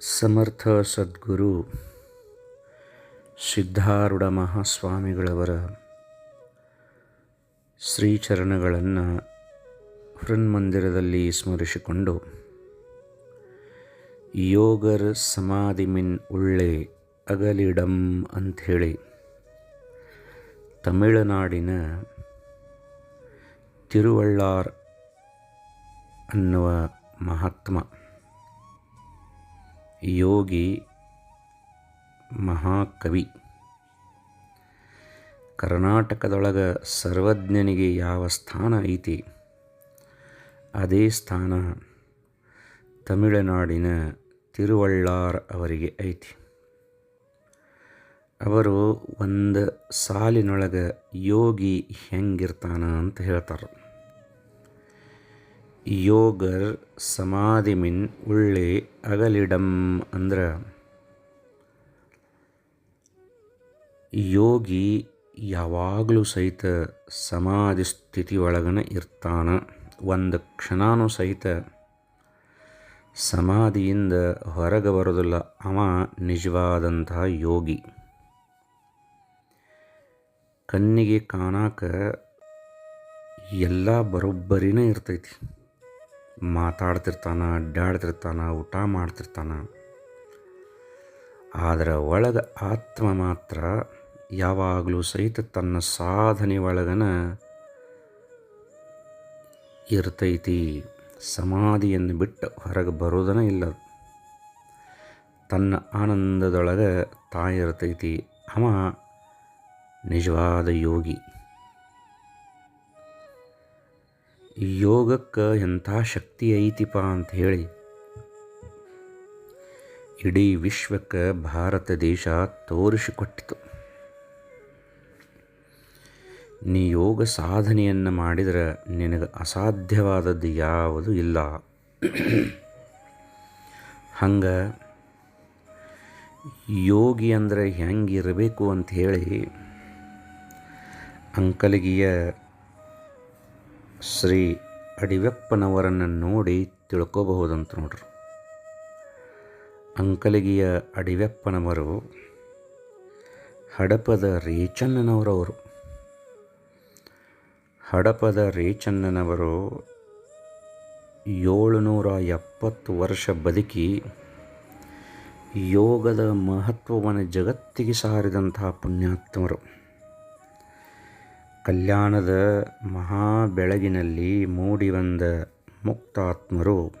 ಸಮರ್ಥ ಸದ್ಗುರು ಸಿದ್ಧಾರೂಢ ಮಹಾಸ್ವಾಮಿಗಳವರ ಶ್ರೀಚರಣಗಳನ್ನು ಹೃನ್ಮಂದಿರದಲ್ಲಿ ಸ್ಮರಿಸಿಕೊಂಡು, ಯೋಗರ್ ಸಮಾಧಿ ಮಿನ್ ಉಳ್ಳೆ ಅಗಲಿಡಂ ಅಂಥೇಳಿ ತಮಿಳುನಾಡಿನ ತಿರುವಳ್ಳಾರ್ ಅನ್ನುವ ಮಹಾತ್ಮ ಯೋಗಿ ಮಹಾಕವಿ. ಕರ್ನಾಟಕದೊಳಗೆ ಸರ್ವಜ್ಞನಿಗೆ ಯಾವ ಸ್ಥಾನ ಐತಿ? ಅದೇ ಸ್ಥಾನ ತಮಿಳುನಾಡಿನ ತಿರುವಳ್ಳಾರ್ ಅವರಿಗೆ ಐತಿ. ಅವರು ಒಂದು ಸಾಲಿನೊಳಗೆ ಯೋಗಿ ಹೆಂಗಿರ್ತಾನ ಅಂತ ಹೇಳ್ತಾರೆ. ಯೋಗರ್ ಸಮಾಧಿಮಿನ್ ಉಳ್ಳೆ ಅಗಲಿಡಂ ಅಂದ್ರ, ಯೋಗಿ ಯಾವಾಗಲೂ ಸಹಿತ ಸಮಾಧಿ ಸ್ಥಿತಿ ಒಳಗನ ಇರ್ತಾನ. ಒಂದು ಕ್ಷಣಾನು ಸಹಿತ ಸಮಾಧಿಯಿಂದ ಹೊರಗೆ ಬರೋದಿಲ್ಲ ಅವ ನಿಜವಾದಂತಹ ಯೋಗಿ. ಕಣ್ಣಿಗೆ ಕಾಣಾಕ ಎಲ್ಲ ಬರೋಬ್ಬರಿನೇ ಇರ್ತೈತಿ. ಮಾತಾಡ್ತಿರ್ತಾನ, ಅಡ್ಡಾಡ್ತಿರ್ತಾನೆ, ಊಟ ಮಾಡ್ತಿರ್ತಾನೆ. ಆದರೆ ಒಳಗೆ ಆತ್ಮ ಮಾತ್ರ ಯಾವಾಗಲೂ ಸಹಿತ ತನ್ನ ಸಾಧನೆ ಒಳಗನ ಇರ್ತೈತಿ. ಸಮಾಧಿಯನ್ನು ಬಿಟ್ಟು ಹೊರಗೆ ಬರೋದನ ಇಲ್ಲ. ತನ್ನ ಆನಂದದೊಳಗೆ ತಾಯಿರ್ತೈತಿ ಅವ ನಿಜವಾದ ಯೋಗಿ. ಯೋಗಕ್ಕೆ ಎಂಥ ಶಕ್ತಿ ಐತಿಪ್ಪ ಅಂತ ಹೇಳಿ ಇಡೀ ವಿಶ್ವಕ್ಕೆ ಭಾರತ ದೇಶ ತೋರಿಸಿಕೊಟ್ಟಿತು. ನೀ ಯೋಗ ಸಾಧನೆಯನ್ನು ಮಾಡಿದರೆ ನಿನಗೆ ಅಸಾಧ್ಯವಾದದ್ದು ಯಾವುದು ಇಲ್ಲ. ಹಂಗೆ ಯೋಗಿ ಅಂದರೆ ಹೆಂಗಿರಬೇಕು ಅಂತ ಹೇಳಿ ಅಂಕಲಗಿಯ ಶ್ರೀ ಅಡಿವೆಪ್ಪನವರನ್ನು ನೋಡಿ ತಿಳ್ಕೋಬಹುದಂತ ನೋಡ್ರಿ. ಅಂಕಲಗಿಯ ಅಡಿವೆಪ್ಪನವರು, ಹಡಪದ ರೇಚನ್ನನವರವರು ಹಡಪದ ರೇಚನ್ನನವರು ಏಳುನೂರ ಎಪ್ಪತ್ತು ವರ್ಷ ಬದುಕಿ ಯೋಗದ ಮಹತ್ವವನ್ನು ಜಗತ್ತಿಗೆ ಸಾರಿದಂತಹ ಪುಣ್ಯಾತ್ಮರು. ಕಲ್ಯಾಣದ ಮಹಾ ಬೆಳಗಿನಲ್ಲಿ ಮೂಡಿ ಬಂದ ಮುಕ್ತಾತ್ಮರು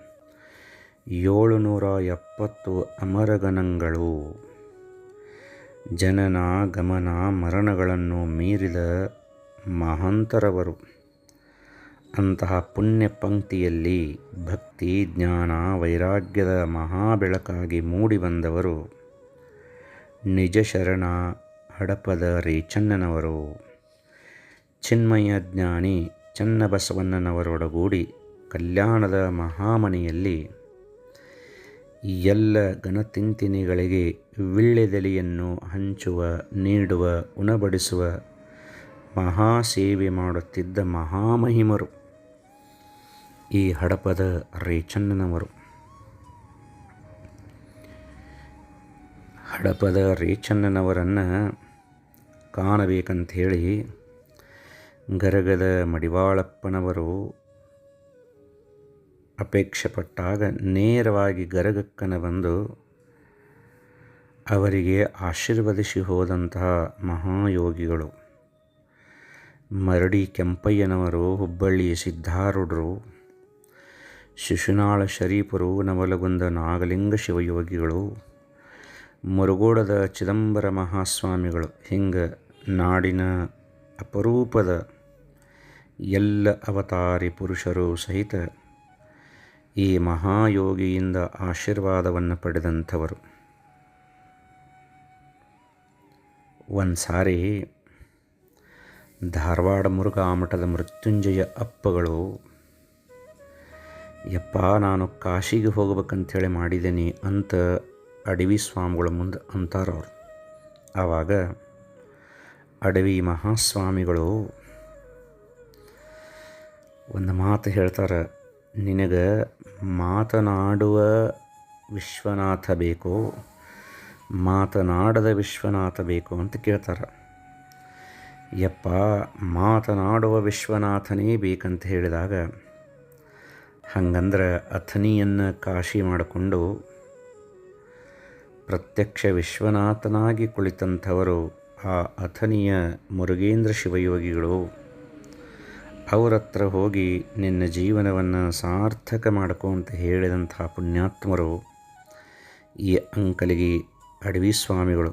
ಏಳುನೂರ ಎಪ್ಪತ್ತು ಅಮರಗಣಗಳು ಜನನ, ಗಮನ, ಮರಣಗಳನ್ನು ಮೀರಿದ ಮಹಾಂತರವರು. ಅಂತಹ ಪುಣ್ಯ ಪಂಕ್ತಿಯಲ್ಲಿ ಭಕ್ತಿ, ಜ್ಞಾನ, ವೈರಾಗ್ಯದ ಮಹಾಬೆಳಕಾಗಿ ಮೂಡಿ ಬಂದವರು ನಿಜ ಶರಣ ಹಡಪದ ರೇಚನ್ನನವರು ಚಿನ್ಮಯ ಜ್ಞಾನಿ ಚನ್ನಬಸವಣ್ಣನವರೊಡಗೂಡಿ ಕಲ್ಯಾಣದ ಮಹಾಮನೆಯಲ್ಲಿ ಎಲ್ಲ ಘನತಿಂತಿನಿಗಳಿಗೆ ವಿಳ್ಳೆದೆಲೆಯನ್ನು ಹಂಚುವ, ನೀಡುವ, ಉಣಬಡಿಸುವ, ಮಹಾಸೇವೆ ಮಾಡುತ್ತಿದ್ದ ಮಹಾಮಹಿಮರು ಈ ಹಡಪದ ರೇಚಣ್ಣನವರು. ಹಡಪದ ರೇಚನ್ನನವರನ್ನು ಕಾಣಬೇಕಂಥೇಳಿ ಗರಗದ ಮಡಿವಾಳಪ್ಪನವರು ಅಪೇಕ್ಷೆ ಪಟ್ಟಾಗ ನೇರವಾಗಿ ಗರಗಕ್ಕನ ಬಂದು ಅವರಿಗೆ ಆಶೀರ್ವದಿಸಿ ಹೋದಂತಹ ಮಹಾಯೋಗಿಗಳು. ಮರಡಿ ಕೆಂಪಯ್ಯನವರು ಹುಬ್ಬಳ್ಳಿಯ ಸಿದ್ಧಾರೂಢರು, ಶಿಶುನಾಳ ಶರೀಫರು ನವಲಗುಂದ ನಾಗಲಿಂಗ ಶಿವಯೋಗಿಗಳು, ಮುರುಗೋಡದ ಚಿದಂಬರ ಮಹಾಸ್ವಾಮಿಗಳು, ಹಿಂಗೆ ನಾಡಿನ ಅಪರೂಪದ ಎಲ್ಲ ಅವತಾರಿ ಪುರುಷರು ಸಹಿತ ಈ ಮಹಾಯೋಗಿಯಿಂದ ಆಶೀರ್ವಾದವನ್ನು ಪಡೆದಂಥವರು. ಒಂದು ಸಾರಿ ಧಾರವಾಡ ಮುರುಘಾ ಮಠದ ಮೃತ್ಯುಂಜಯ ಅಪ್ಪಗಳು, ಯಪ್ಪ, ನಾನು ಕಾಶಿಗೆ ಹೋಗ್ಬೇಕಂಥೇಳಿ ಮಾಡಿದ್ದೀನಿ ಅಂತ ಅಡವಿ ಸ್ವಾಮಿಗಳ ಮುಂದೆ ಅಂತಾರವ್ರು. ಆವಾಗ ಅಡವಿ ಮಹಾಸ್ವಾಮಿಗಳು ಒಂದು ಮಾತು ಹೇಳ್ತಾರೆ, ನಿನಗೆ ಮಾತನಾಡುವ ವಿಶ್ವನಾಥ ಬೇಕೋ, ಮಾತನಾಡದ ವಿಶ್ವನಾಥ ಬೇಕು ಅಂತ ಕೇಳ್ತಾರೆ. ಯಪ್ಪ, ಮಾತನಾಡುವ ವಿಶ್ವನಾಥನೇ ಬೇಕಂತ ಹೇಳಿದಾಗ, ಹಂಗಂದ್ರೆ ಅಥನಿಯನ್ನು ಕಾಶಿ ಮಾಡಿಕೊಂಡು, ಪ್ರತ್ಯಕ್ಷ ವಿಶ್ವನಾಥನಾಗಿ ಕುಳಿತಂಥವರು ಆ ಅಥನಿಯ ಮುರುಗೇಂದ್ರ ಶಿವಯೋಗಿಗಳು. ಅವ್ರ ಹೋಗಿ ನಿನ್ನ ಜೀವನವನ್ನು ಸಾರ್ಥಕ ಮಾಡ್ಕೊ ಅಂತ ಹೇಳಿದಂಥ ಪುಣ್ಯಾತ್ಮರು ಈ ಅಂಕಲಿಗೆ ಅಡವಿ ಸ್ವಾಮಿಗಳು.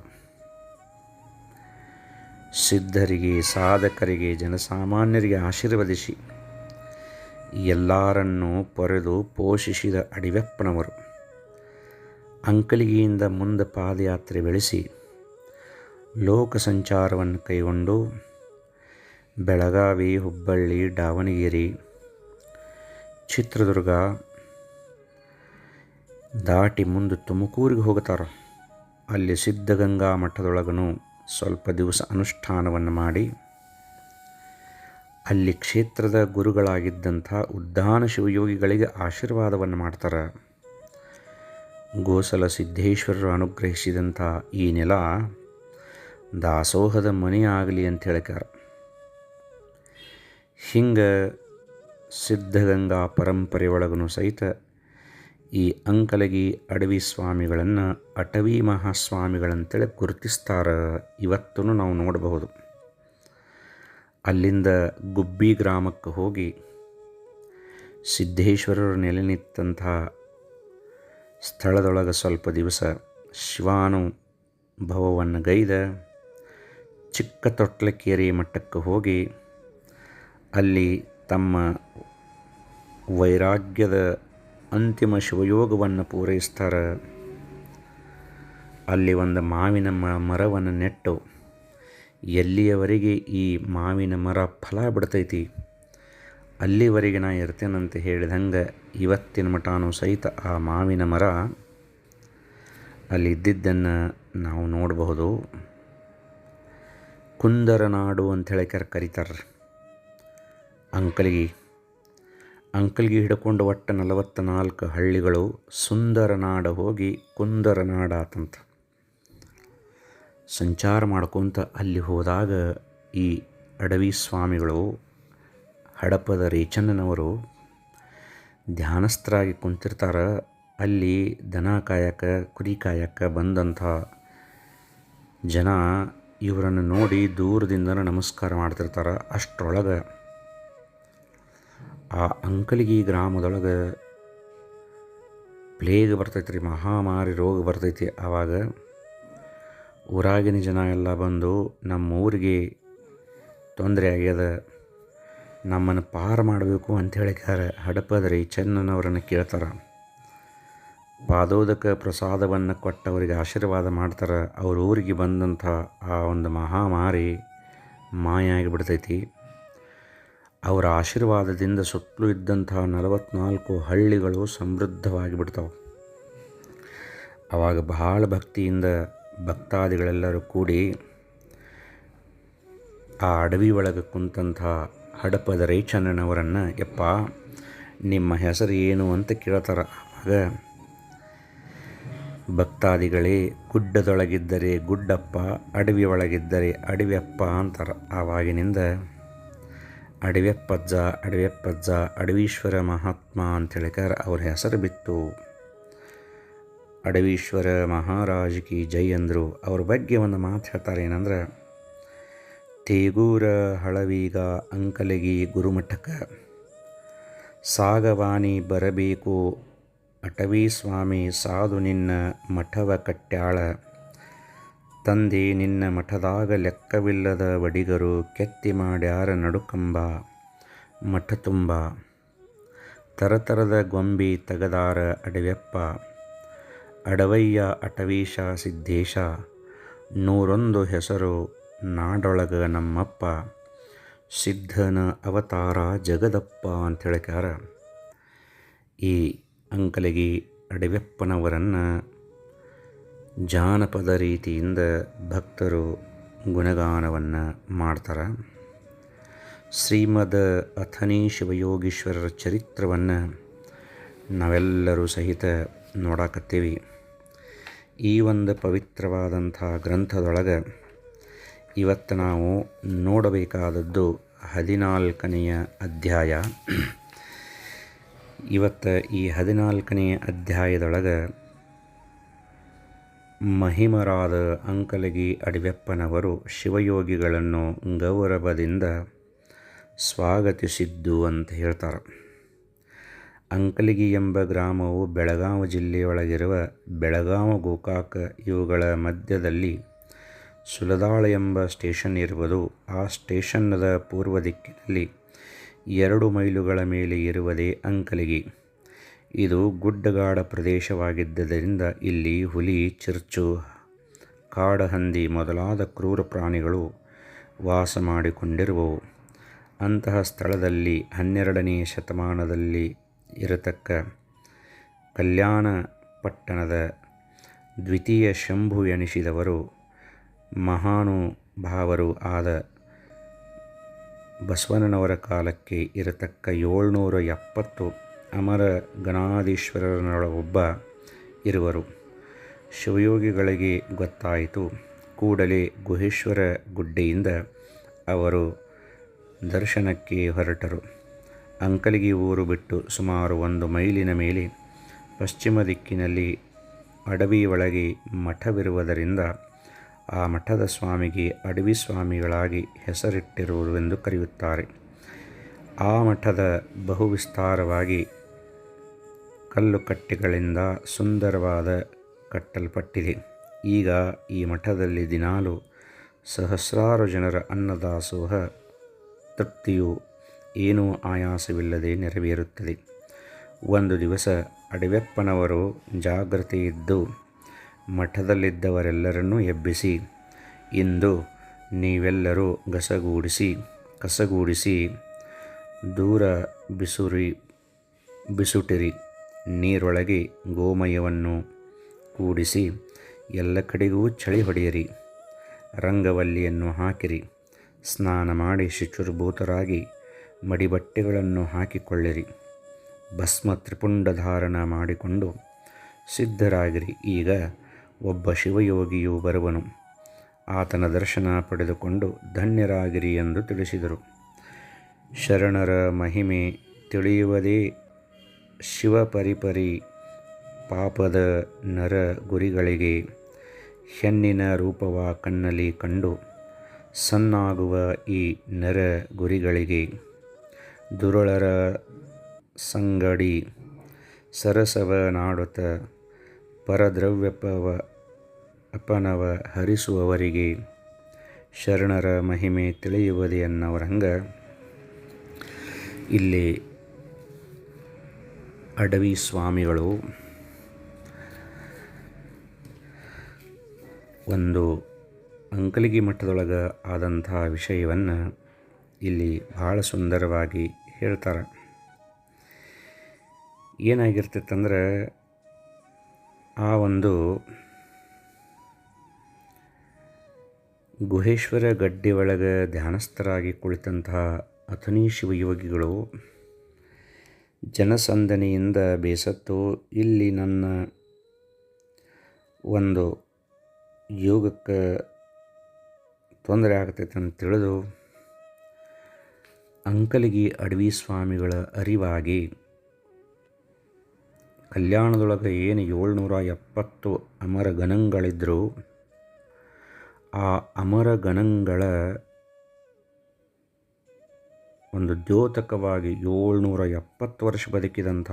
ಸಿದ್ಧರಿಗೆ, ಸಾಧಕರಿಗೆ, ಜನಸಾಮಾನ್ಯರಿಗೆ ಆಶೀರ್ವದಿಸಿ ಎಲ್ಲರನ್ನೂ ಪೊರೆದು ಪೋಷಿಸಿದ ಅಡಿವೆಪ್ಪನವರು. ಅಂಕಲಿಗೆಯಿಂದ ಮುಂದೆ ಪಾದಯಾತ್ರೆ ಬೆಳೆಸಿ ಲೋಕ ಸಂಚಾರವನ್ನು ಕೈಗೊಂಡು ಬೆಳಗಾವಿ, ಹುಬ್ಬಳ್ಳಿ, ದಾವಣಗೆರೆ, ಚಿತ್ರದುರ್ಗ ದಾಟಿ ಮುಂದೆ ತುಮಕೂರಿಗೆ ಹೋಗ್ತಾರೆ. ಅಲ್ಲಿ ಸಿದ್ಧಗಂಗಾ ಮಠದೊಳಗೂ ಸ್ವಲ್ಪ ದಿವಸ ಅನುಷ್ಠಾನವನ್ನು ಮಾಡಿ ಅಲ್ಲಿ ಕ್ಷೇತ್ರದ ಗುರುಗಳಾಗಿದ್ದಂಥ ಉದ್ದಾನ ಶಿವಯೋಗಿಗಳಿಗೆ ಆಶೀರ್ವಾದವನ್ನು ಮಾಡ್ತಾರೆ. ಗೋಸಲ ಸಿದ್ದೇಶ್ವರರು ಅನುಗ್ರಹಿಸಿದಂಥ ಈ ನೆಲ ದಾಸೋಹದ ಮನೆ ಆಗಲಿ ಅಂತ ಹೇಳ್ಕಾರ ಹಿಂಗೆ ಸಿದ್ಧಗಂಗಾ ಪರಂಪರೆ ಒಳಗೂ ಸಹಿತ ಈ ಅಂಕಲಗಿ ಅಡವಿ ಸ್ವಾಮಿಗಳನ್ನು ಅಟವಿ ಮಹಾಸ್ವಾಮಿಗಳಂತೇಳಿ ಗುರುತಿಸ್ತಾರೆ ಇವತ್ತೂ ನಾವು ನೋಡಬಹುದು. ಅಲ್ಲಿಂದ ಗುಬ್ಬಿ ಗ್ರಾಮಕ್ಕೆ ಹೋಗಿ ಸಿದ್ದೇಶ್ವರರು ನೆಲೆ ನಿಂತಹ ಸ್ಥಳದೊಳಗೆ ಸ್ವಲ್ಪ ದಿವಸ ಶಿವಾನು ಭವವನ್ನು ಗೈದ ಚಿಕ್ಕ ತೊಟ್ಲಕೇರಿ ಮಟ್ಟಕ್ಕೆ ಹೋಗಿ ಅಲ್ಲಿ ತಮ್ಮ ವೈರಾಗ್ಯದ ಅಂತಿಮ ಶಿವಯೋಗವನ್ನು ಪೂರೈಸ್ತಾರೆ. ಅಲ್ಲಿ ಒಂದು ಮಾವಿನ ಮರವನ್ನು ನೆಟ್ಟು, ಎಲ್ಲಿಯವರೆಗೆ ಈ ಮಾವಿನ ಮರ ಫಲ ಬಿಡ್ತೈತಿ, ಅಲ್ಲಿವರೆಗೆ ನಾ ಇರ್ತೇನಂತ ಹೇಳಿದಂಗೆ ಇವತ್ತಿನ ಮಟಾನು ಸಹಿತ ಆ ಮಾವಿನ ಮರ ಅಲ್ಲಿ ಇದ್ದಿದ್ದನ್ನು ನಾವು ನೋಡಬಹುದು. ಕುಂದರನಾಡು ಅಂಥೇಳಿ ಕರ್, ಕರೀತಾರೆ. ಅಂಕಲಿಗೆ. ಅಂಕಲ್ಗಿ ಹಿಡ್ಕೊಂಡು ಒಟ್ಟು ನಲವತ್ತ ನಾಲ್ಕು ಹಳ್ಳಿಗಳು ಸುಂದರ ನಾಡ ಹೋಗಿ ಕುಂದರ ನಾಡ ಆತಂತ ಸಂಚಾರ ಮಾಡ್ಕೊತ ಅಲ್ಲಿ ಹೋದಾಗ ಈ ಅಡವಿ ಸ್ವಾಮಿಗಳು ಹಡಪದ ರೇಚಂದನವರು ಧ್ಯಾನಸ್ಥರಾಗಿ ಕುಂತಿರ್ತಾರೆ. ಅಲ್ಲಿ ದನ ಕಾಯಕ, ಕುರಿ ಕಾಯಕ ಬಂದಂಥ ಜನ ಇವರನ್ನು ನೋಡಿ ದೂರದಿಂದ ನಮಸ್ಕಾರ ಮಾಡ್ತಿರ್ತಾರೆ. ಅಷ್ಟರೊಳಗೆ ಆ ಅಂಕಲಿಗಿ ಗ್ರಾಮದೊಳಗೆ ಪ್ಲೇಗ್ ಬರ್ತೈತೆ ರೀ ಮಹಾಮಾರಿ ರೋಗ ಬರ್ತೈತಿ. ಆವಾಗ ಊರಾಗಿನ ಜನ ಎಲ್ಲ ಬಂದು ನಮ್ಮ ಊರಿಗೆ ತೊಂದರೆ ಆಗ್ಯದ. ನಮ್ಮನ್ನು ಪಾರು ಮಾಡಬೇಕು ಅಂತ ಹೇಳಿದ್ದಾರೆ ಹಡಪದ್ರಿ ಚೆನ್ನನವರನ್ನು ಕೇಳ್ತಾರೆ. ಪಾದೋದಕ ಪ್ರಸಾದವನ್ನು ಕೊಟ್ಟವರಿಗೆ ಆಶೀರ್ವಾದ ಮಾಡ್ತಾರೆ. ಅವ್ರ ಊರಿಗೆ ಬಂದಂಥ ಆ ಒಂದು ಮಹಾಮಾರಿ ಮಾಯ ಆಗಿಬಿಡ್ತೈತಿ. ಅವರ ಆಶೀರ್ವಾದದಿಂದ ಸುತ್ತಲೂ ಇದ್ದಂತಹ ನಲವತ್ನಾಲ್ಕು ಹಳ್ಳಿಗಳು ಸಮೃದ್ಧವಾಗಿ ಬಿಡ್ತಾವೆ ಆವಾಗ ಬಹಳ ಭಕ್ತಿಯಿಂದ ಭಕ್ತಾದಿಗಳೆಲ್ಲರೂ ಕೂಡಿ ಆ ಅಡವಿ ಒಳಗೆ ಕುಂತಂಥ ಹಡಪದ ರೈಚಣ್ಣನವರನ್ನು ಯಪ್ಪ, ನಿಮ್ಮ ಹೆಸರು ಏನು ಅಂತ ಕೇಳ್ತಾರೆ. ಆವಾಗ ಭಕ್ತಾದಿಗಳೇ, ಗುಡ್ಡದೊಳಗಿದ್ದರೆ ಗುಡ್ಡಪ್ಪ, ಅಡವಿ ಒಳಗಿದ್ದರೆ ಅಡವಿಯಪ್ಪ ಅಂತಾರೆ. ಆವಾಗಿನಿಂದ ಅಡವ್ಯಪ್ಪಜ್ಜ ಅಡವೆಪ್ಪಜ್ಜ ಅಡವೀಶ್ವರ ಮಹಾತ್ಮ ಅಂತೇಳಿಕಾರ ಅವ್ರ ಹೆಸರು ಬಿತ್ತು. ಅಡವೀಶ್ವರ ಮಹಾರಾಜ್ ಕಿ ಜೈ ಅಂದರು. ಅವ್ರ ಬಗ್ಗೆ ಒಂದು ಮಾತು ಹೇಳ್ತಾರೆ ಏನಂದ್ರೆ, ತೇಗೂರ ಹಳವೀಗ ಅಂಕಲಗಿ ಗುರುಮಠಕ ಸಾಗವಾನಿ ಬರಬೇಕು, ಅಟವಿ ಸ್ವಾಮಿ ಸಾಧು ನಿನ್ನ ಮಠವ ಕಟ್ಟ್ಯಾಳ ತಂದೆ, ನಿನ್ನ ಮಠದಾಗ ಲೆಕ್ಕವಿಲ್ಲದ ವಡಿಗರು ಕೆತ್ತಿ ಮಾಡ್ಯಾರ ನಡುಕಂಬ? ಮಠ ತುಂಬ. ತರತರದ ಗೊಂಬಿ ತಗದಾರ ಅಡವೆಪ್ಪ ಅಡವಯ್ಯ ಅಟವೀಶ ಸಿದ್ದೇಶ. ನೂರೊಂದು ಹೆಸರು ನಾಡೊಳಗ ನಮ್ಮಪ್ಪ. ಸಿದ್ಧನ ಅವತಾರ ಜಗದಪ್ಪ ಅಂತ ಹೇಳ್ಕ್ಯಾರ ಈ ಅಂಕಲಿಗೆ ಅಡವ್ಯಪ್ಪನವರನ್ನು ಜಾನಪದ ರೀತಿಯಿಂದ ಭಕ್ತರು ಗುಣಗಾನವನ್ನು ಮಾಡ್ತಾರೆ. ಶ್ರೀಮದ ಅಥನಿ ಶಿವಯೋಗೀಶ್ವರರ ಚರಿತ್ರವನ್ನು ನಾವೆಲ್ಲರೂ ಸಹಿತ ನೋಡಾಕತ್ತೀವಿ. ಈ ಒಂದು ಪವಿತ್ರವಾದಂಥ ಗ್ರಂಥದೊಳಗೆ ಇವತ್ತು ನಾವು ನೋಡಬೇಕಾದದ್ದು ಹದಿನಾಲ್ಕನೆಯ ಅಧ್ಯಾಯ. ಇವತ್ತು ಈ ಹದಿನಾಲ್ಕನೆಯ ಅಧ್ಯಾಯದೊಳಗೆ ಮಹಿಮರಾದ ಅಂಕಲಗಿ ಅಡಿವೆಪ್ಪನವರು ಶಿವಯೋಗಿಗಳನ್ನು ಗೌರವದಿಂದ ಸ್ವಾಗತಿಸಿದ್ದು ಅಂತ ಹೇಳ್ತಾರೆ. ಅಂಕಲಿಗಿ ಎಂಬ ಗ್ರಾಮವು ಬೆಳಗಾವಿ ಜಿಲ್ಲೆಯೊಳಗಿರುವ ಬೆಳಗಾವಿ ಗೋಕಾಕ ಇವುಗಳ ಮಧ್ಯದಲ್ಲಿ ಸುಲದಾಳ ಎಂಬ ಸ್ಟೇಷನ್ ಇರುವುದು. ಆ ಸ್ಟೇಷನ್ನದ ಪೂರ್ವ ದಿಕ್ಕಿನಲ್ಲಿ ಎರಡು ಮೈಲುಗಳ ಮೇಲೆ ಇರುವುದೇ ಅಂಕಲಿಗಿ. ಇದು ಗುಡ್ಡಗಾಡ ಪ್ರದೇಶವಾಗಿದ್ದರಿಂದ ಇಲ್ಲಿ ಹುಲಿ, ಚಿರ್ಚು, ಕಾಡಹಂದಿ ಮೊದಲಾದ ಕ್ರೂರ ಪ್ರಾಣಿಗಳು ವಾಸ ಮಾಡಿಕೊಂಡಿರುವವು. ಅಂತಹ ಸ್ಥಳದಲ್ಲಿ ಹನ್ನೆರಡನೇ ಶತಮಾನದಲ್ಲಿ ಇರತಕ್ಕ ಕಲ್ಯಾಣ ಪಟ್ಟಣದ ದ್ವಿತೀಯ ಶಂಭು ಎನಿಸಿದವರು ಮಹಾನುಭಾವರು ಆದ ಬಸವಣ್ಣನವರ ಕಾಲಕ್ಕೆ ಇರತಕ್ಕ ಏಳ್ನೂರ ಎಪ್ಪತ್ತು ಅಮರ ಒಬ್ಬ ಇರುವರು. ಶಿವಯೋಗಿಗಳಿಗೆ ಗೊತ್ತಾಯಿತು, ಕೂಡಲೇ ಗುಹೇಶ್ವರ ಗುಡ್ಡೆಯಿಂದ ಅವರು ದರ್ಶನಕ್ಕೆ ಹೊರಟರು. ಅಂಕಲಿಗೆ ಊರು ಬಿಟ್ಟು ಸುಮಾರು ಒಂದು ಮೈಲಿನ ಮೇಲೆ ಪಶ್ಚಿಮ ದಿಕ್ಕಿನಲ್ಲಿ ಅಡವಿ ಒಳಗೆ ಮಠವಿರುವುದರಿಂದ ಆ ಮಠದ ಸ್ವಾಮಿಗೆ ಅಡವಿ ಸ್ವಾಮಿಗಳಾಗಿ ಹೆಸರಿಟ್ಟಿರುವುದೆಂದು ಕರೆಯುತ್ತಾರೆ. ಆ ಮಠದ ಬಹು ವಿಸ್ತಾರವಾಗಿ ಕಲ್ಲು ಕಟ್ಟೆಗಳಿಂದ ಸುಂದರವಾದ ಕಟ್ಟಲ್ಪಟ್ಟಿದೆ. ಈಗ ಈ ಮಠದಲ್ಲಿ ದಿನಾಲು ಸಹಸ್ರಾರು ಜನರ ಅನ್ನದಾಸೋಹ ತೃಪ್ತಿಯು ಏನೂ ಆಯಾಸವಿಲ್ಲದೆ ನೆರವೇರುತ್ತದೆ. ಒಂದು ದಿವಸ ಅಡವೆಪ್ಪನವರು ಜಾಗೃತೆಯಿದ್ದು ಮಠದಲ್ಲಿದ್ದವರೆಲ್ಲರನ್ನೂ ಎಬ್ಬಿಸಿ, ಇಂದು ನೀವೆಲ್ಲರೂ ಗಸಗೂಡಿಸಿ, ಕಸಗೂಡಿಸಿ, ದೂರ ಬಿಸುರಿ, ಬಿಸುಟಿರಿ. ನೀರೊಳಗೆ ಗೋಮಯವನ್ನು ಕೂಡಿಸಿ ಎಲ್ಲ ಕಡೆಗೂ ಚಳಿ ಹೊಡೆಯಿರಿ. ರಂಗವಲ್ಲಿಯನ್ನು ಹಾಕಿರಿ. ಸ್ನಾನ ಮಾಡಿ ಶುಚಿರ್ಭೂತರಾಗಿ ಮಡಿಬಟ್ಟೆಗಳನ್ನು ಹಾಕಿಕೊಳ್ಳಿರಿ. ಭಸ್ಮ ತ್ರಿಪುಂಡಧಾರಣ ಮಾಡಿಕೊಂಡು ಸಿದ್ಧರಾಗಿರಿ. ಈಗ ಒಬ್ಬ ಶಿವಯೋಗಿಯು ಬರುವನು. ಆತನ ದರ್ಶನ ಪಡೆದುಕೊಂಡು ಧನ್ಯರಾಗಿರಿ ಎಂದು ತಿಳಿಸಿದರು. ಶರಣರ ಮಹಿಮೆ ತಿಳಿಯುವುದೇ ಶಿವಪರಿಪರಿ ಪಾಪದ ನರ ಗುರಿಗಳಿಗೆ ಹೆಣ್ಣಿನ ರೂಪವ ಕಣ್ಣಲ್ಲಿ ಕಂಡು ಸನ್ನಾಗುವ ಈ ನರ ಗುರಿಗಳಿಗೆ ದುರುಳರ ಸಂಗಡಿ ಸರಸವ ನಾಡುತ್ತ ಪರದ್ರವ್ಯಪವ ಅಪನವ ಹರಿಸುವವರಿಗೆ ಶರಣರ ಮಹಿಮೆ ತಿಳಿಯುವುದೇ ಹಂಗೆ ಇಲ್ಲಿ ಅಡವಿ ಸ್ವಾಮಿಗಳು, ಒಂದು ಅಂಕಲಿಗಿ ಮಠದೊಳಗೆ ಆದಂಥ ವಿಷಯವನ್ನು ಇಲ್ಲಿ ಭಾಳ ಸುಂದರವಾಗಿ ಹೇಳ್ತಾರೆ. ಏನಾಗಿರ್ತೈತಂದ್ರೆ, ಆ ಒಂದು ಗುಹೇಶ್ವರ ಗಡ್ಡೆ ಒಳಗೆ ಧ್ಯಾನಸ್ಥರಾಗಿ ಕುಳಿತಂತಹ ಅಥನಿ ಶಿವಯೋಗಿಗಳು ಜನಸಂದಣಿಯಿಂದ ಬೇಸತ್ತು ಇಲ್ಲಿ ನನ್ನ ಒಂದು ಯೋಗಕ್ಕೆ ತೊಂದರೆ ಆಗ್ತೈತೆ ಅಂತ ತಿಳಿದು ಅಂಕಲಿಗಿ ಅಡವಿ ಸ್ವಾಮಿಗಳ ಅರಿವಾಗಿ ಕಲ್ಯಾಣದೊಳಗೆ ಏನು ಏಳ್ನೂರ ಎಪ್ಪತ್ತು ಅಮರ ಗಣಗಳಿದ್ದರು ಆ ಅಮರ ಗಣಗಳ ಒಂದು ದ್ಯೋತಕವಾಗಿ ಏಳ್ನೂರ ಎಪ್ಪತ್ತು ವರ್ಷ ಬದುಕಿದಂಥ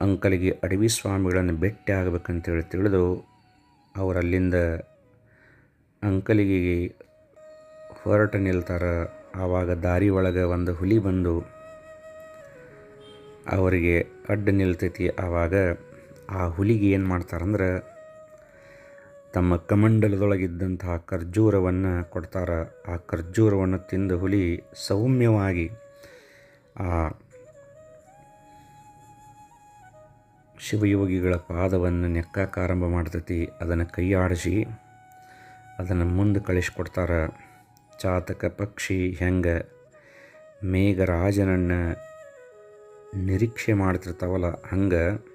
ಅಂಕಲಿಗೆ ಅಡವಿ ಸ್ವಾಮಿಗಳನ್ನು ಭೇಟಿ ಆಗಬೇಕಂತೇಳಿ ತಿಳಿದು ಅವರಲ್ಲಿಂದ ಅಂಕಲಿಗೆ ಹೊರಟು ನಿಲ್ತಾರೆ. ಆವಾಗ ದಾರಿ ಒಳಗೆ ಒಂದು ಹುಲಿ ಬಂದು ಅವರಿಗೆ ಅಡ್ಡ ನಿಲ್ತೈತಿ. ಆವಾಗ ಆ ಹುಲಿಗೆ ಏನು ಮಾಡ್ತಾರಂದ್ರೆ ತಮ್ಮ ಕಮಂಡಲದೊಳಗಿದ್ದಂತಹ ಖರ್ಜೂರವನ್ನು ಕೊಡ್ತಾರೆ. ಆ ಖರ್ಜೂರವನ್ನು ತಿಂದ ಹುಲಿ ಸೌಮ್ಯವಾಗಿ ಆ ಶಿವಯೋಗಿಗಳ ಪಾದವನ್ನು ನೆಕ್ಕಾಕ ಆರಂಭ ಮಾಡ್ತೈತಿ. ಅದನ್ನು ಕೈಯಾಡಿಸಿ ಅದನ್ನು ಮುಂದೆ ಕಳಿಸ್ಕೊಡ್ತಾರೆ. ಚಾತಕ ಪಕ್ಷಿ ಹೆಂಗೆ ಮೇಘರಾಜನನ್ನು ನಿರೀಕ್ಷೆ ಮಾಡ್ತಿರ್ತಾವಲ್ಲ ಹಂಗೆ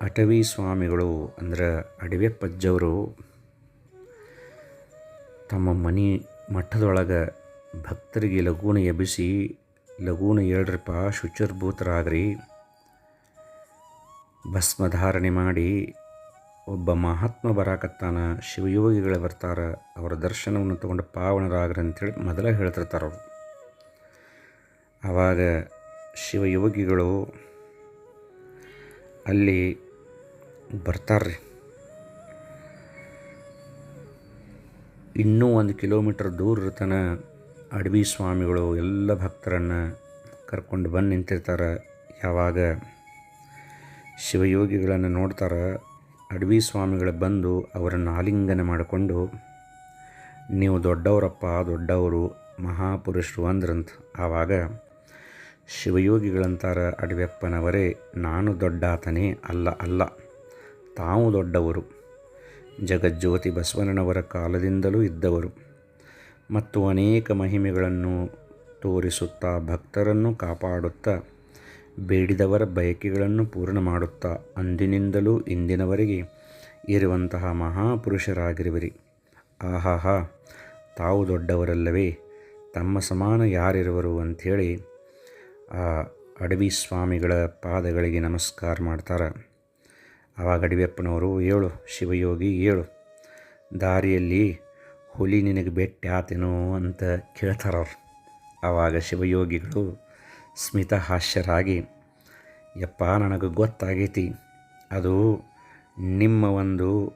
ಅಟವಿ ಸ್ವಾಮಿಗಳು ಅಂದ್ರೆ ಅಡವೆ ಪಜ್ಜವರು ತಮ್ಮ ಮನೆ ಮಠದೊಳಗೆ ಭಕ್ತರಿಗೆ ಲಘೂನ ಎಬ್ಬಿಸಿ ಲಘೂನ ಹೇಳ್ರಪ್ಪ ಶುಚಿರ್ಭೂತರಾಗ್ರಿ, ಭಸ್ಮಧಾರಣೆ ಮಾಡಿ ಒಬ್ಬ ಮಹಾತ್ಮ ಬರಾಕತ್ತಾನ, ಶಿವಯೋಗಿಗಳು ಬರ್ತಾರೆ, ಅವರ ದರ್ಶನವನ್ನು ತಗೊಂಡು ಪಾವನರಾಗ್ರಿ ಅಂತೇಳಿ ಮೊದಲ ಹೇಳ್ತಿರ್ತಾರೆ ಅವರು. ಆವಾಗ ಶಿವಯೋಗಿಗಳು ಅಲ್ಲಿ ಬರ್ತಾರ್ರಿ ಇನ್ನೂ ಒಂದು ಕಿಲೋಮೀಟ್ರ್ ದೂರ ತನ ಅಡವಿ ಸ್ವಾಮಿಗಳು ಎಲ್ಲ ಭಕ್ತರನ್ನು ಕರ್ಕೊಂಡು ಬಂದು ನಿಂತಿರ್ತಾರೆ. ಯಾವಾಗ ಶಿವಯೋಗಿಗಳನ್ನು ನೋಡ್ತಾರೆ, ಅಡವಿ ಸ್ವಾಮಿಗಳು ಬಂದು ಅವರನ್ನು ಆಲಿಂಗನ ಮಾಡಿಕೊಂಡು, ನೀವು ದೊಡ್ಡವರಪ್ಪ, ದೊಡ್ಡವರು, ಮಹಾಪುರುಷರು ಅಂದ್ರಂತ. ಆವಾಗ ಶಿವಯೋಗಿಗಳಂತಾರ ಅಡವೆಪ್ಪನವರೇ ನಾನು ದೊಡ್ಡಾತನೇ ಅಲ್ಲ ಅಲ್ಲ. ತಾವು ದೊಡ್ಡವರು. ಜಗಜ್ಯೋತಿ ಬಸವಣ್ಣನವರ ಕಾಲದಿಂದಲೂ ಇದ್ದವರು. ಮತ್ತು ಅನೇಕ ಮಹಿಮೆಗಳನ್ನು ತೋರಿಸುತ್ತಾ, ಭಕ್ತರನ್ನು ಕಾಪಾಡುತ್ತಾ, ಬೇಡಿದವರ ಬಯಕೆಗಳನ್ನು ಪೂರ್ಣ ಮಾಡುತ್ತಾ, ಅಂದಿನಿಂದಲೂ ಇಂದಿನವರೆಗೆ ಇರುವಂತಹ ಮಹಾಪುರುಷರಾಗಿರುವಿರಿ. ಆಹಾಹಾ, ತಾವು ದೊಡ್ಡವರಲ್ಲವೇ, ತಮ್ಮ ಸಮಾನ ಯಾರಿರುವರು ಅಂಥೇಳಿ ಆ ಅಡವಿ ಸ್ವಾಮಿಗಳ ಪಾದಗಳಿಗೆ ನಮಸ್ಕಾರ ಮಾಡ್ತಾರೆ. ಆವಾಗ ಅಡಿವೆಪ್ಪನವರು ಏಳು ಶಿವಯೋಗಿ, ಏಳು ದಾರಿಯಲ್ಲಿ ಹುಲಿ ನಿನಗೆ ಭೇಟಿ ಆತೇನೋ ಅಂತ ಕೇಳ್ತಾರವ್ರು. ಆವಾಗ ಶಿವಯೋಗಿಗಳು ಸ್ಮಿತಹಾಸ್ಯರಾಗಿ ಯಪ್ಪ, ನನಗೆ ಗೊತ್ತಾಗೈತಿ. ಅದು ನಿಮ್ಮ ಒಂದು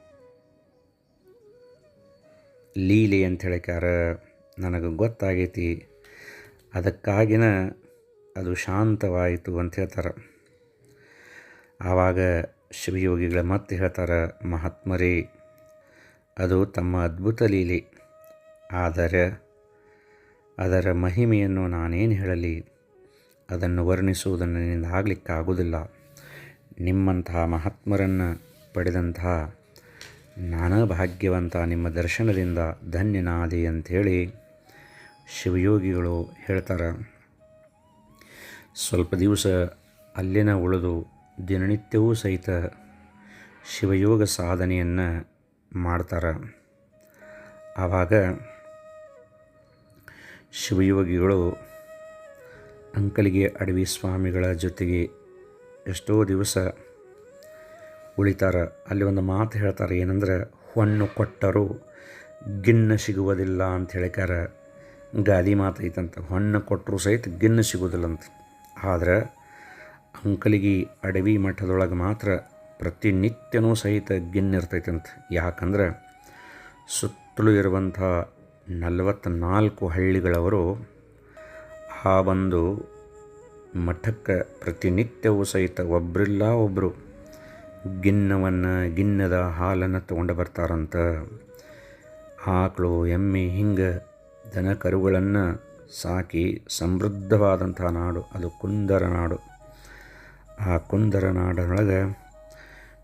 ಲೀಲೆ ಅಂತ ಹೇಳಿಕಾರ ನನಗೆ ಗೊತ್ತಾಗೈತಿ. ಅದಕ್ಕಾಗಿನ ಅದು ಶಾಂತವಾಯಿತು ಅಂತ ಹೇಳ್ತಾರೆ. ಆವಾಗ ಶಿವಯೋಗಿಗಳ ಮತ್ತೆ ಹೇಳ್ತಾರೆ, ಮಹಾತ್ಮರೇ, ಅದು ತಮ್ಮ ಅದ್ಭುತ ಲೀಲೆ. ಆದರೆ ಅದರ ಮಹಿಮೆಯನ್ನು ನಾನೇನು ಹೇಳಲಿ? ಅದನ್ನು ವರ್ಣಿಸುವುದನ್ನು ನಿನ್ನಿಂದ ಆಗಲಿಕ್ಕಾಗುವುದಿಲ್ಲ. ನಿಮ್ಮಂತಹ ಮಹಾತ್ಮರನ್ನು ಪಡೆದಂತಹ ನಾನಾ ಭಾಗ್ಯವಂತ ನಿಮ್ಮ ದರ್ಶನದಿಂದ ಧನ್ಯನಾದಿ ಅಂಥೇಳಿ ಶಿವಯೋಗಿಗಳು ಹೇಳ್ತಾರೆ. ಸ್ವಲ್ಪ ದಿವಸ ಅಲ್ಲಿನ ಉಳಿದು ದಿನನಿತ್ಯವೂ ಸಹಿತ ಶಿವಯೋಗ ಸಾಧನೆಯನ್ನು ಮಾಡ್ತಾರೆ. ಆವಾಗ ಶಿವಯೋಗಿಗಳು ಅಂಕಲಿಗೆ ಅಡವಿ ಸ್ವಾಮಿಗಳ ಜೊತೆಗೆ ಎಷ್ಟೋ ದಿವಸ ಉಳಿತಾರೆ. ಅಲ್ಲಿ ಒಂದು ಮಾತು ಹೇಳ್ತಾರೆ, ಏನಂದ್ರೆ ಹೊಣ್ಣು ಕೊಟ್ಟರು ಗಿನ್ನ ಸಿಗುವುದಿಲ್ಲ ಅಂತ ಹೇಳಿಕಾರ ಗಾದಿ ಮಾತೈತಂತ ಹೊಣ್ಣು ಕೊಟ್ಟರೂ ಕೊಟ್ಟರು ಸಹಿತ ಗಿನ್ನ ಸಿಗುವುದಿಲ್ಲ ಅಂತ. ಆದ್ರೆ ಅಂಕಲಿಗೆ ಅಡವಿ ಮಠದೊಳಗೆ ಮಾತ್ರ ಪ್ರತಿನಿತ್ಯನೂ ಸಹಿತ ಗಿನ್ನಿರ್ತೈತಂತ. ಯಾಕಂದ್ರೆ ಸುತ್ತಲೂ ಇರುವಂಥ ನಲವತ್ತ್ನಾಲ್ಕು ಹಳ್ಳಿಗಳವರು ಆ ಒಂದು ಮಠಕ್ಕೆ ಪ್ರತಿನಿತ್ಯವೂ ಸಹಿತ ಒಬ್ಬರಿಲ್ಲ ಒಬ್ಬರು ಗಿನ್ನವನ್ನು, ಗಿನ್ನದ ಹಾಲನ್ನು ತೊಗೊಂಡು ಬರ್ತಾರಂತ. ಆಕಳು, ಎಮ್ಮೆ, ಹಿಂಗೆ ದನ ಕರುಗಳನ್ನು ಸಾಕಿ ಸಮೃದ್ಧವಾದಂಥ ನಾಡು, ಅದು ಕುಂದರ ನಾಡು. ಆ ಕುಂದರ ನಾಡನೊಳಗೆ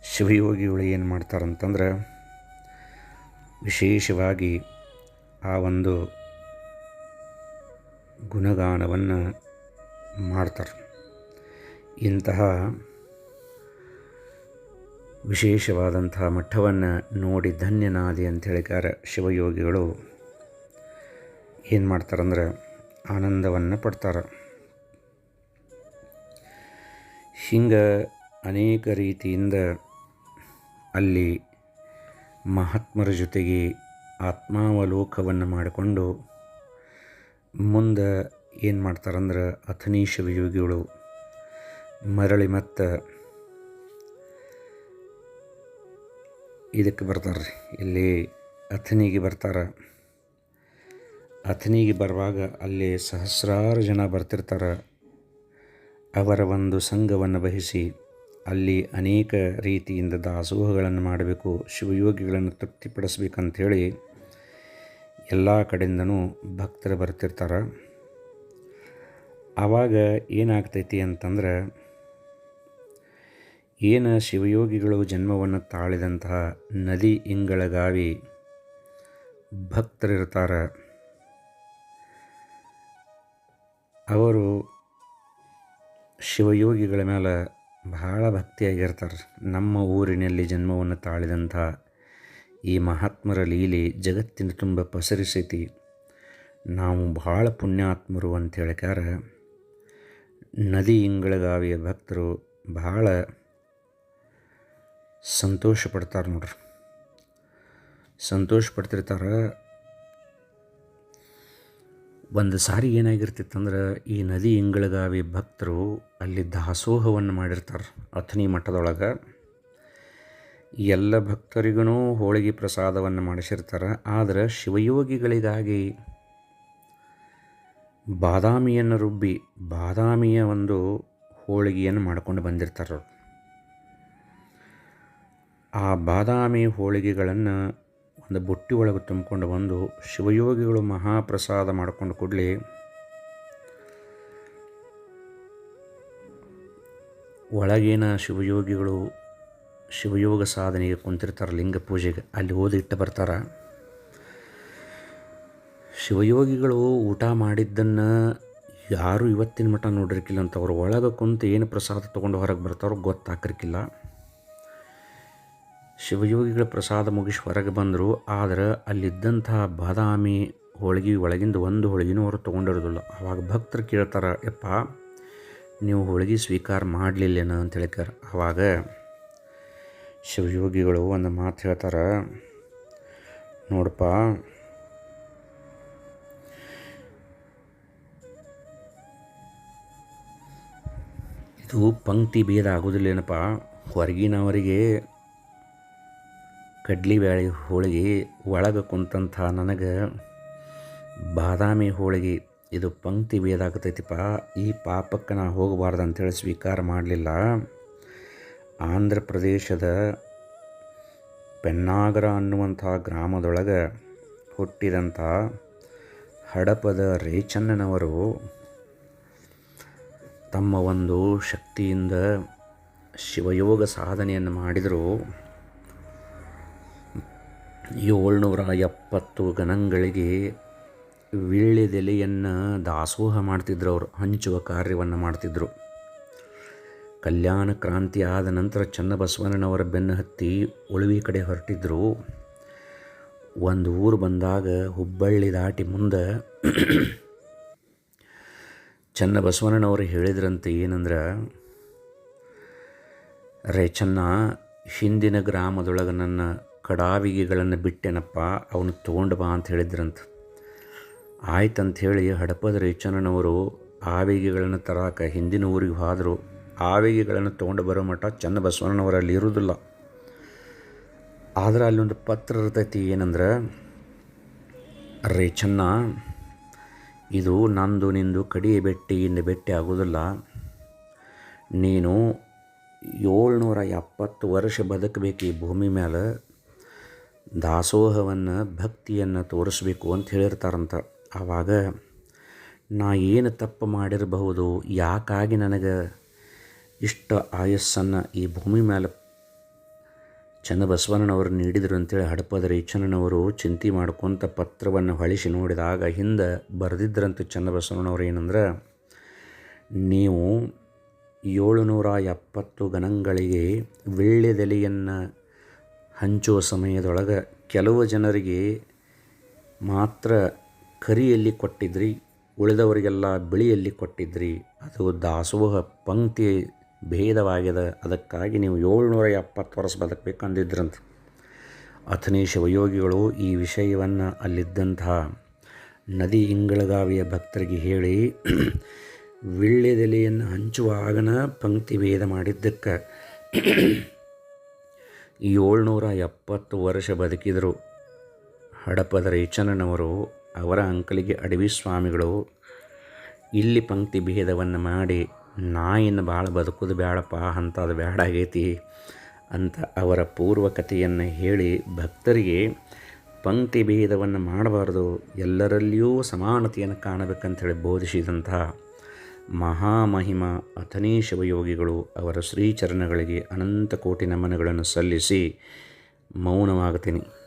ಶಿವಯೋಗಿಗಳು ಏನು ಮಾಡ್ತಾರಂತಂದ್ರೆ ವಿಶೇಷವಾಗಿ ಆ ಒಂದು ಗುಣಗಾನವನ್ನು ಮಾಡ್ತಾರೆ. ಇಂತಹ ವಿಶೇಷವಾದಂತಹ ಮಠವನ್ನು ನೋಡಿ ಧನ್ಯನಾದಿ ಅಂತ ಹೇಳಿಕಾರ ಶಿವಯೋಗಿಗಳು ಏನು ಮಾಡ್ತಾರಂದ್ರೆ ಆನಂದವನ್ನು ಪಡ್ತಾರೆ. ಹಿಂಗೆ ಅನೇಕ ರೀತಿಯಿಂದ ಅಲ್ಲಿ ಮಹಾತ್ಮರ ಜೊತೆಗೆ ಆತ್ಮಾವಲೋಕವನ್ನು ಮಾಡಿಕೊಂಡು ಮುಂದೆ ಏನು ಮಾಡ್ತಾರಂದ್ರೆ ಅಥನೀಶ ಶಿವಯೋಗಿಗಳು ಮರಳಿ ಮತ್ತು ಇದಕ್ಕೆ ಬರ್ತಾರೆ ಇಲ್ಲಿ ಅಥನಿಗೆ ಬರ್ತಾರೆ. ಅಥನಿಗೆ ಬರುವಾಗ ಅಲ್ಲಿ ಸಹಸ್ರಾರು ಜನ ಬರ್ತಿರ್ತಾರೆ. ಅವರ ಒಂದು ಸಂಘವನ್ನು ವಹಿಸಿ ಅಲ್ಲಿ ಅನೇಕ ರೀತಿಯಿಂದ ದಾಸೋಹಗಳನ್ನು ಮಾಡಬೇಕು, ಶಿವಯೋಗಿಗಳನ್ನು ತೃಪ್ತಿಪಡಿಸ್ಬೇಕಂಥೇಳಿ ಎಲ್ಲ ಕಡೆಯಿಂದನೂ ಭಕ್ತರು ಬರ್ತಿರ್ತಾರೆ. ಆವಾಗ ಏನಾಗ್ತೈತಿ ಅಂತಂದ್ರೆ, ಏನು ಶಿವಯೋಗಿಗಳು ಜನ್ಮವನ್ನು ತಾಳಿದಂತಹ ನದಿ ಇಂಗಳಗಾವಿ ಭಕ್ತರಿರ್ತಾರೆ. ಅವರು ಶಿವಯೋಗಿಗಳ ಮೇಲೆ ಬಹಳ ಭಕ್ತಿಯಾಗಿರ್ತಾರೆ. ನಮ್ಮ ಊರಿನಲ್ಲಿ ಜನ್ಮವನ್ನು ತಾಳಿದಂಥ ಈ ಮಹಾತ್ಮರ ಲೀಲೆ ಜಗತ್ತಿನ ತುಂಬ ಪಸರಿಸೈತಿ. ನಾವು ಭಾಳ ಪುಣ್ಯಾತ್ಮರು ಅಂತ ಹೇಳ್ಕ್ಯಾರ. ನದಿ ಇಂಗಳಗಾವಿಯ ಭಕ್ತರು ಬಹಳ ಸಂತೋಷ ಪಡ್ತಾರೆ ನೋಡ್ರಿ. ಸಂತೋಷ ಪಡ್ತಿರ್ತಾರೆ. ಒಂದು ಸಾರಿ ಏನಾಗಿರ್ತಿತ್ತಂದ್ರೆ, ಈ ನದಿ ಇಂಗಳಗಾವಿ ಭಕ್ತರು ಅಲ್ಲಿ ದಾಸೋಹವನ್ನು ಮಾಡಿರ್ತಾರೆ, ಅಥಣಿ ಮಠದೊಳಗೆ ಎಲ್ಲ ಭಕ್ತರಿಗೂ ಹೋಳಿಗೆ ಪ್ರಸಾದವನ್ನು ಮಾಡಿಸಿರ್ತಾರೆ ಆದರೆ ಶಿವಯೋಗಿಗಳಿಗಾಗಿ ಬಾದಾಮಿಯನ್ನು ರುಬ್ಬಿ, ಬಾದಾಮಿಯ ಒಂದು ಹೋಳಿಗೆಯನ್ನು ಮಾಡ್ಕೊಂಡು ಬಂದಿರ್ತಾರೆ. ಆ ಬಾದಾಮಿ ಹೋಳಿಗೆಗಳನ್ನು ಒಂದು ಬುಟ್ಟಿ ಒಳಗೆ ತುಂಬಿಕೊಂಡು ಬಂದು ಶಿವಯೋಗಿಗಳು ಮಹಾಪ್ರಸಾದ ಮಾಡ್ಕೊಂಡು ಕೊಡಲಿ, ಒಳಗೇನ ಶಿವಯೋಗಿಗಳು ಶಿವಯೋಗ ಸಾಧನೆಗೆ ಕುಂತಿರ್ತಾರೆ ಲಿಂಗ ಪೂಜೆಗೆ, ಅಲ್ಲಿ ಓದಿ ಇಟ್ಟು ಬರ್ತಾರೆ. ಶಿವಯೋಗಿಗಳು ಊಟ ಮಾಡಿದ್ದನ್ನು ಯಾರು ಇವತ್ತಿನ ಮಟ್ಟ ನೋಡಿರ್ಕಿಲ್ಲ ಅಂತ ಅವ್ರು ಒಳಗೆ ಕುಂತು ಏನು ಪ್ರಸಾದ ತೊಗೊಂಡು ಹೊರಗೆ ಬರ್ತಾರೋ ಗೊತ್ತಾಕಿರ್ಕಿಲ್ಲ ಶಿವಯೋಗಿಗಳ ಪ್ರಸಾದ ಮುಗಿಸಿ ಹೊರಗೆ ಬಂದರು. ಆದರೆ ಅಲ್ಲಿದ್ದಂಥ ಬಾದಾಮಿ ಹೋಳಿಗೆ ಒಳಗಿಂದ ಒಂದು ಹೋಳಿಗೆನೂ ಅವರು ತೊಗೊಂಡಿರೋದಿಲ್ಲ ಆವಾಗ ಭಕ್ತರು ಕೇಳ್ತಾರೆ, ಯಪ್ಪ, ನೀವು ಹೋಳಿಗೆ ಸ್ವೀಕಾರ ಮಾಡಲಿಲ್ಲೇನ ಅಂತ ಹೇಳ್ತಾರೆ ಆವಾಗ ಶಿವಯೋಗಿಗಳು ಒಂದು ಮಾತು ಹೇಳ್ತಾರೆ, ನೋಡಪ್ಪ, ಇದು ಪಂಕ್ತಿ ಭೇದ ಆಗೋದಿಲ್ಲೇನಪ್ಪ? ಹೊರಗಿನವರಿಗೆ ಕಡ್ಲಿ ಬ್ಯಾಳಿ ಹೋಳಿಗೆ ಒಳಗೆ ಕುಂತಂಥ ನನಗೆ ಬಾದಾಮಿ ಹೋಳಿಗೆ ಇದು ಪಂಕ್ತಿ ಭೇದ ಆಗತೈತಿಪ್ಪ. ಈ ಪಾಪಕ್ಕೆ ನಾ ಹೋಗಬಾರ್ದು ಅಂಥೇಳಿ ಸ್ವೀಕಾರ ಮಾಡಲಿಲ್ಲ. ಆಂಧ್ರ ಪ್ರದೇಶದ ಪೆನ್ನಾಗರ ಅನ್ನುವಂಥ ಗ್ರಾಮದೊಳಗೆ ಹುಟ್ಟಿದಂಥ ಹಡಪದ ರೇಚನ್ನನವರು ತಮ್ಮ ಒಂದು ಶಕ್ತಿಯಿಂದ ಶಿವಯೋಗ ಸಾಧನೆಯನ್ನು ಮಾಡಿದರು. ಏಳ್ನೂರ ಎಪ್ಪತ್ತು ಗಣಗಳಿಗೆ ವೀಳ್ಯದೆಲೆಯನ್ನು ದಾಸೋಹ ಮಾಡ್ತಿದ್ರು ಅವರು, ಹಂಚುವ ಕಾರ್ಯವನ್ನು ಮಾಡ್ತಿದ್ದರು ಕಲ್ಯಾಣ ಕ್ರಾಂತಿ ಆದ ನಂತರ ಚನ್ನಬಸವಣ್ಣನವರ ಬೆನ್ನು ಹತ್ತಿ ಉಳುವಿ ಕಡೆ ಹೊರಟಿದ್ರು. ಒಂದು ಊರು ಬಂದಾಗ ಹುಬ್ಬಳ್ಳಿ ದಾಟಿ ಮುಂದೆ ಚನ್ನಬಸವಣ್ಣನವರು ಹೇಳಿದ್ರಂತೆ ಏನಂದ್ರೆ, ರೇ ಚೆನ್ನ, ಹಿಂದಿನ ಗ್ರಾಮದೊಳಗೆ ನನ್ನ ಕಡಾವಿಗೆಗಳನ್ನು ಬಿಟ್ಟೆನಪ್ಪ, ಅವನು ತೊಗೊಂಡು ಬಾ ಅಂತ ಹೇಳಿದ್ರಂತ. ಆಯ್ತಂಥೇಳಿ ಹಡಪದ ರೇಚನನವರು ಆವಿಗೆಗಳನ್ನು ತರಾಕ ಹಿಂದಿನ ಊರಿಗೆ ಹೋದರು. ಆವಿಗೆಗಳನ್ನು ತೊಗೊಂಡು ಬರೋ ಮಟ್ಟ ಚನ್ನಬಸವಣ್ಣನವರಲ್ಲಿ ಇರುವುದಿಲ್ಲ. ಆದ್ರೆ ಅಲ್ಲೊಂದು ಪತ್ರ ಇರ್ತೈತಿ ಏನಂದ್ರೆ, ರೇಚನ್ನ, ಇದು ನಂದು ನಿಂದು ಕಡಿಯ ಬೆಟ್ಟಿಯಿಂದ ಬೆಟ್ಟಿ ಆಗೋದಿಲ್ಲ ನೀನು ಏಳ್ನೂರ ಎಪ್ಪತ್ತು ವರ್ಷ ಬದುಕಬೇಕು ಈ ಭೂಮಿ ಮೇಲೆ ದಾಸೋಹವನ್ನು ಭಕ್ತಿಯನ್ನು ತೋರಿಸ್ಬೇಕು ಅಂತ ಹೇಳಿರ್ತಾರಂತ. ಆವಾಗ ನಾ ಏನು ತಪ್ಪು ಮಾಡಿರಬಹುದು, ಯಾಕಾಗಿ ನನಗೆ ಇಷ್ಟ ಆಯಸ್ಸನ್ನು ಈ ಭೂಮಿ ಮೇಲೆ ಚನ್ನಬಸವಣ್ಣನವರು ನೀಡಿದರು ಅಂತೇಳಿ ಹಡಪದ ರೇಚಣ್ಣನವರು ಚಿಂತೆ ಮಾಡ್ಕೊತ ಪತ್ರವನ್ನು ಹೊಳಿಸಿ ನೋಡಿದಾಗ ಹಿಂದೆ ಬರೆದಿದ್ದರಂತ ಚನ್ನಬಸವಣ್ಣನವರು ಏನಂದ್ರೆ, ನೀವು ಏಳುನೂರ ಎಪ್ಪತ್ತು ಗಣಗಳಿಗೆ ವೀಳ್ಯದೆಲೆಯನ್ನು ಹಂಚುವ ಸಮಯದೊಳಗೆ ಕೆಲವು ಜನರಿಗೆ ಮಾತ್ರ ಕರಿಯಲ್ಲಿ ಕೊಟ್ಟಿದ್ರಿ, ಉಳಿದವರಿಗೆಲ್ಲ ಬಿಳಿಯಲ್ಲಿ ಕೊಟ್ಟಿದ್ರಿ. ಅದು ದಾಸೋಹ ಪಂಕ್ತಿ ಭೇದವಾಗಿದೆ ಅದಕ್ಕಾಗಿ ನೀವು ಏಳ್ನೂರ ಎಪ್ಪತ್ತು ವರ್ಷ ಬದುಕಬೇಕು ಅಂದಿದ್ರಂತ ಅಥನೇ ಶಿವಯೋಗಿಗಳು ಈ ವಿಷಯವನ್ನು ಅಲ್ಲಿದ್ದಂತಹ ನದಿ ಇಂಗಳಗಾವಿಯ ಭಕ್ತರಿಗೆ ಹೇಳಿ ವಿಳ್ಳೆದೆಲೆಯನ್ನು ಹಂಚುವಾಗನ ಪಂಕ್ತಿ ಭೇದ ಮಾಡಿದ್ದಕ್ಕೆ ಏಳ್ನೂರ ಎಪ್ಪತ್ತು ವರ್ಷ ಬದುಕಿದರು. ಹಡಪದ ರೇಚನನವರು ಅವರ ಅಂಕಲಿಗೆ ಅಡವಿ ಸ್ವಾಮಿಗಳು, ಇಲ್ಲಿ ಪಂಕ್ತಿ ಭೇದವನ್ನು ಮಾಡಿ ನಾಯಿನ ಭಾಳ ಬದುಕೋದು ಬೇಡಪ್ಪ ಅಂಥದ್ದು ಬೇಡ ಆಗೈತಿ ಅಂತ ಅವರ ಪೂರ್ವ ಕಥೆಯನ್ನು ಹೇಳಿ ಭಕ್ತರಿಗೆ ಪಂಕ್ತಿ ಭೇದವನ್ನು ಮಾಡಬಾರ್ದು, ಎಲ್ಲರಲ್ಲಿಯೂ ಸಮಾನತೆಯನ್ನು ಕಾಣಬೇಕಂಥೇಳಿ ಬೋಧಿಸಿದಂತಹ ಮಹಾಮಹಿಮ ಅಥನೇ ಶಿವಯೋಗಿಗಳು ಅವರ ಶ್ರೀಚರಣಗಳಿಗೆ ಅನಂತ ಕೋಟಿ ನಮನಗಳನ್ನು ಸಲ್ಲಿಸಿ ಮೌನವಾಗುತ್ತೀನಿ.